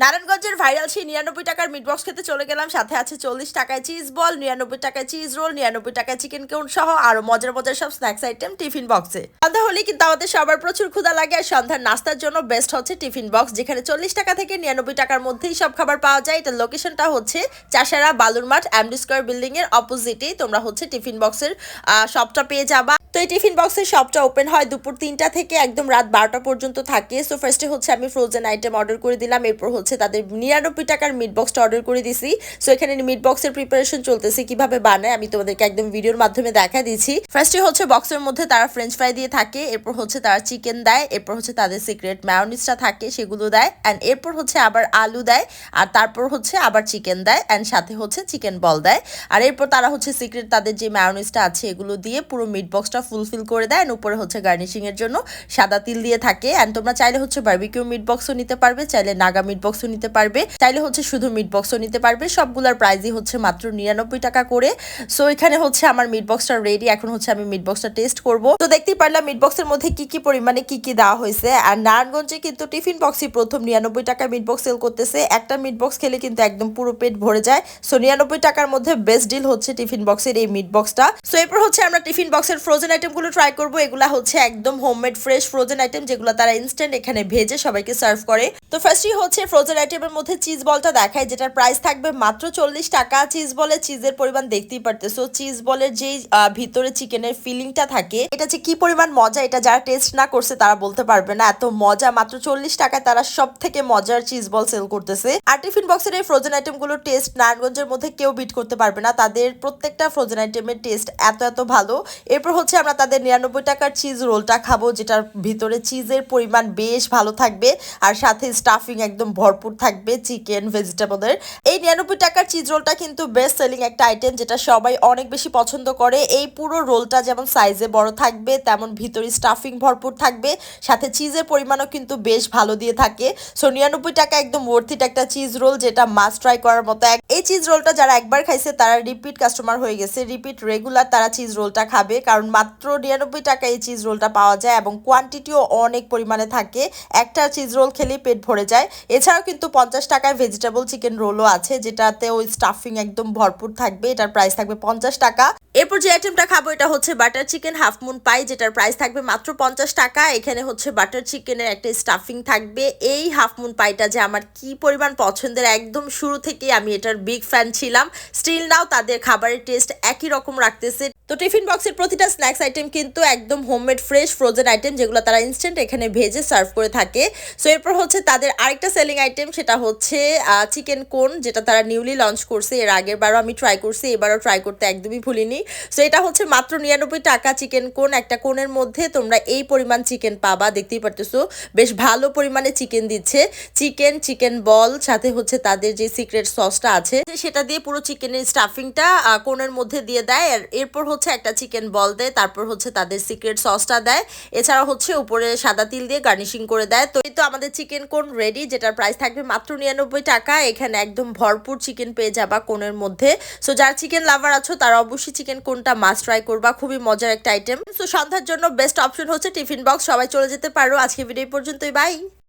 নারায়ণগঞ্জের ভাইরাল সেই নিরানব্বই টাকার মিট বক্স খেতে চলে গেলাম। সাথে আছে চল্লিশ টাকায় চিজ বল, নিরানব্বই টাকায় চিজ রোল, নিরানব্বই টাকায় চিকেন কেউন সহ আরও মজার মজার সব স্ন্যাক্স আইটেম টিফিন বক্সে সন্ধ্যা হলে কিন্তু আমাদের সবার প্রচুর ক্ষুদা লাগে আর সন্ধ্যার নাস্তার জন্য বেস্ট হচ্ছে টিফিন বক্স যেখানে চল্লিশ টাকা থেকে নিরানব্বই টাকার মধ্যেই সব খাবার পাওয়া যায়। এটার লোকেশনটা হচ্ছে চাষারা বালুর মাঠ এমডি স্কোয়ার বিল্ডিং এর অপোজিটেই তোমরা হচ্ছে টিফিন বক্সের শপটা পেয়ে যাবা। তো এই টিফিন বক্সের শপটা ওপেন হয় দুপুর তিনটা থেকে একদম রাত বারোটা পর্যন্ত থাকে। সো ফার্স্টে হচ্ছে আমি ফ্রোজেন আইটেম অর্ডার করে দিলাম, এরপর হচ্ছে, তাদের নিরানব্বই টাকার মিট বক্সটা অর্ডার করে দিছি। সো এখানে মিট বক্সের প্রিপারেশন চলতেছে, কীভাবে বানায়, আমি তোমাদেরকে একদম ভিডিওর মাধ্যমে দেখা দিচ্ছি ফার্স্টে হচ্ছে বক্সের মধ্যে তারা ফ্রেঞ্চ ফ্রাই দিয়ে থাকে, এরপর হচ্ছে তারা চিকেন দেয়, এরপর হচ্ছে তাদের সিক্রেট ম্যায়োনিজটা থাকে, সেগুলো দেয় অ্যান্ড এরপর হচ্ছে আবার আলু দেয়, আর তারপর হচ্ছে আবার চিকেন দেয় অ্যান্ড সাথে হচ্ছে চিকেন বল দেয়। আর এরপর তারা হচ্ছে সিক্রেট তাদের যে ম্যায়োনিজটা আছে, এগুলো দিয়ে পুরো মিট বক্সটা ফুলফিল করে দেয়, and উপরে হচ্ছে গার্নিশিং এর জন্য সাদা তিল দিয়ে থাকে। অ্যান্ড তোমরা চাইলে হচ্ছে বার্বিকিউ মিট বক্সও নিতে পারবে, চাইলে নাগা মিট বক্সও নিতে পারবে। চাইলে হচ্ছে শুধু মিট বক্সও নিতে পারবে। সবগুলোর প্রাইসই হচ্ছে মাত্র নিরানব্বই টাকা করে। সো এখানে হচ্ছে আমার মিট বক্সটা রেডি এখন হচ্ছে আমি মিট বক্সটা টেস্ট করব। তো দেখতেই পারলাম মিট বক্সের মধ্যে কি কি পরিমাণে কি কি দেওয়া হয়েছে। আর নারায়ণগঞ্জে কিন্তু টিফিন বক্সই প্রথম নিরানব্বই টাকার মিট বক্স সেল করতেছে। একটা মিট বক্স খেলে কিন্তু একদম পুরো পেট ভরে যায়। সো নিরানব্বই টাকার মধ্যে বেস্ট ডিল হচ্ছে টিফিন বক্সের এই মিট বক্সটা সো এরপর হচ্ছে আমরা টিফিন বক্সের ফ্রোজেন আইটেমগুলো ট্রাই করব। এগুলা হচ্ছে একদম হোমমেড ফ্রেশ ফ্রোজেন আইটেম যেগুলো তারা ইনস্ট্যান্ট এখানে ভেজে সবাইকে সার্ভ করে। তো ফার্স্টই হচ্ছে ফ্রোজেন আইটেমের মধ্যে চিজ বলটা দেখায় যেটার প্রাইস থাকবে মাত্র চল্লিশ টাকা। চিজ বলে চিজের পরিমাণ দেখতেই পারতেছো। চিজ বলের আহ, ভিতরে চিকেনের ফিলিংটা থাকে এটা যে কি পরিমাণ মজা এটা যারা টেস্ট না করছে তারা বলতে পারবে না। এত মজা মাত্র চল্লিশ টাকায় তারা সব থেকে মজার চিজ বল সেল করতেছে। আর টিফিন বক্সের এই ফ্রোজেন আইটেমগুলোর টেস্ট নারায়ণগঞ্জের মধ্যে কেউ বিট করতে পারবে না। তাদের প্রত্যেকটা ফ্রোজেন আইটেমের টেস্ট এত এত ভালো। এরপর হচ্ছে আমরা তাদের নিরানব্বই টাকার চিজ রোলটা খাব যেটার ভিতরে চিজের পরিমাণ বেশ ভালো থাকবে। আর সাথে স্টাফিং একদম ভরপুর থাকবে চিকেন, ভেজিটেবলের। এই নিরানব্বই টাকার চিজ রোলটা কিন্তু বেস্ট সেলিং একটা আইটেম যেটা সবাই অনেক বেশি পছন্দ করে। এই পুরো রোলটা যেমন সাইজে বড় থাকবে, তেমন ভিতরে স্টাফিং ভরপুর থাকবে। সাথে চিজের পরিমাণও কিন্তু বেশ ভালো দিয়ে থাকে। সো নিরানব্বই টাকা একদম ওর্থিট একটা চিজ রোল যেটা মাস্ট ট্রাই করার মতো এই চিজ রোলটা যারা একবার খাইছে, তারা রিপিট কাস্টমার হয়ে গেছে। রিপিট রেগুলার তারা চিজ রোলটা খাবে। কারণ মাত্র নিরানব্বই টাকা এই চিজ রোলটা পাওয়া যায় এবং কোয়ান্টিটিও অনেক পরিমাণে থাকে। একটা চিজ রোল খেলেই পেট ভরে যায়। এছাড়াও কিন্তু পঞ্চাশ টাকায় ভেজিটেবল চিকেন রোলও আছে, যেটাতে ওই স্টাফিং একদম ভরপুর থাকবে, এটার প্রাইস থাকবে পঞ্চাশ টাকা। এরপর যে আইটেমটা খাব, এটা হচ্ছে butter chicken half moon pie যেটার প্রাইস থাকবে মাত্র পঞ্চাশ টাকা। এখানে হচ্ছে বাটার চিকেনের একটা স্টাফিং থাকবে। এই হাফ মুন পাইটা যে আমার কি পরিমাণ পছন্দের, একদম শুরু থেকেই আমি এটার বিগ ফ্যান ছিলাম। স্টিল নাও তাদের খাবারের টেস্ট একই রকম রাখতেছে। তো টিফিন বক্সের প্রতিটা স্ন্যাক্স আইটেম কিন্তু একদম হোমমেড, ফ্রেশ ফ্রোজেন আইটেম যেগুলো তারা ইনস্ট্যান্ট এখানে ভেজে সার্ভ করে থাকে। সো এরপর হচ্ছে তাদের আরেকটা সেলিং আইটেম সেটা হচ্ছে চিকেন কোন যেটা তারা নিউলি লঞ্চ করছে, এর আগের বারও আমি ট্রাই করছি, এবারও ট্রাই করতে একদমই ভুলিনি। সো এটা হচ্ছে মাত্র নিরানব্বই টাকা চিকেন কোন একটা কোনের মধ্যে তোমরা এই পরিমাণ চিকেন পাবা, দেখতেই পারতেছো, বেশ ভালো পরিমাণে চিকেন দিচ্ছে। চিকেন চিকেন বল সাথে হচ্ছে তাদের যে সিক্রেট সসটা আছে, সেটা দিয়ে পুরো চিকেনের স্টাফিংটা কোনের মধ্যে দিয়ে দেয়। আর এরপর হচ্ছে একটা চিকেন বল দেয়, তারপর হচ্ছে তাদের সিক্রেট সসটা দেয়। এছাড়া হচ্ছে উপরে সাদা তিল দিয়ে গার্নিশিং করে দেয়। তো তো আমাদের চিকেন কোন রেডি যেটার প্রাইস থাকবে মাত্র নিরানব্বই টাকা। এখানে একদম ভরপুর চিকেন পেয়ে যাবা কোনের মধ্যে। সো যারা চিকেন লাভার আছো, তারা অবশ্যই চিকেন কোনটা মাছ ট্রাই করবা। খুবই মজার একটা আইটেম সো সন্ধ্যার জন্য বেস্ট অপশন হচ্ছে টিফিন বক্স সবাই চলে যেতে পারো। আজকে ভিডিও পর্যন্তই। বাই